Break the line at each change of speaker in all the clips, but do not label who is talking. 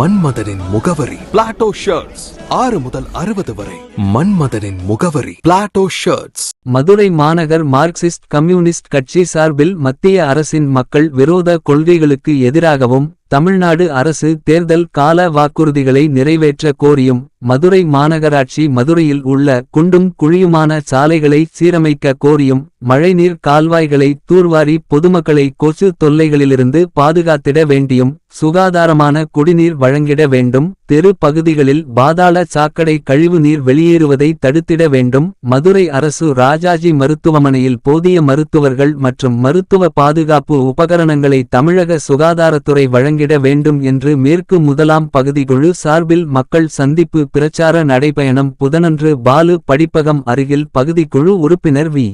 மன்மதனின் முகவரி. Plato shirts ஆறு முதல் அறுபது வரை. மன்மதனின் முகவரி. பிளாட்டோ ஷர்ட்ஸ்
மதுரை மாநகர் மார்க்சிஸ்ட் கம்யூனிஸ்ட் கட்சி சார்பில் மத்திய அரசின் மக்கள் விரோத கொள்கைகளுக்கு எதிராகவும் தமிழ்நாடு அரசு தேர்தல் கால வாக்குறுதிகளை நிறைவேற்ற கோரியும் மதுரை மாநகராட்சி மதுரையில் உள்ள குண்டும் குழியுமான சாலைகளை சீரமைக்க கோரியும் மழைநீர் கால்வாய்களை தூர்வாரி பொதுமக்களை கொசு தொல்லைகளிலிருந்து பாதுகாத்திட வேண்டியும் சுகாதாரமான குடிநீர் வழங்கிட வேண்டும் தெரு பகுதிகளில் பாதாள சாக்கடை கழிவு நீர் வெளியேறுவதை தடுத்திட வேண்டும் மதுரை அரசு ராஜாஜி மருத்துவமனையில் போதிய மருத்துவர்கள் மற்றும் மருத்துவ பாதுகாப்பு உபகரணங்களை தமிழக சுகாதாரத்துறை வழங்கிட வேண்டும் என்று மேற்கு முதலாம் பகுதிக்குழு சார்பில் மக்கள் சந்திப்பு பிரச்சார நடைபயணம் புதனன்று பாலு படிப்பகம் அருகில் பகுதிக்குழு உறுப்பினர் வி.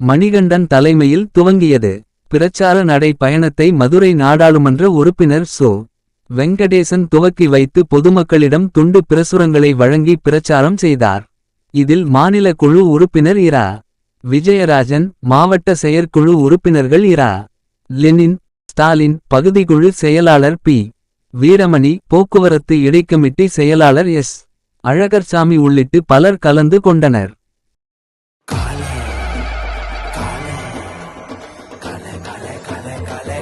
மணிகண்டன் தலைமையில் துவங்கியது. பிரச்சார நடை பயணத்தை மதுரை நாடாளுமன்ற உறுப்பினர் சோ. வெங்கடேசன் துவக்கி வைத்து பொதுமக்களிடம் துண்டு பிரசுரங்களை வழங்கி பிரச்சாரம் செய்தார். இதில் மாநில குழு உறுப்பினர் இரா. விஜயராஜன் மாவட்ட செயற்குழு உறுப்பினர்கள் இரா. லெனின் ஸ்டாலின் பகுதிக்குழு செயலாளர் பி. வீரமணி போக்குவரத்து இடைக்கமிட்டி செயலாளர் எஸ். அழகர்சாமி உள்ளிட்டு பலர் கலந்து கொண்டனர்.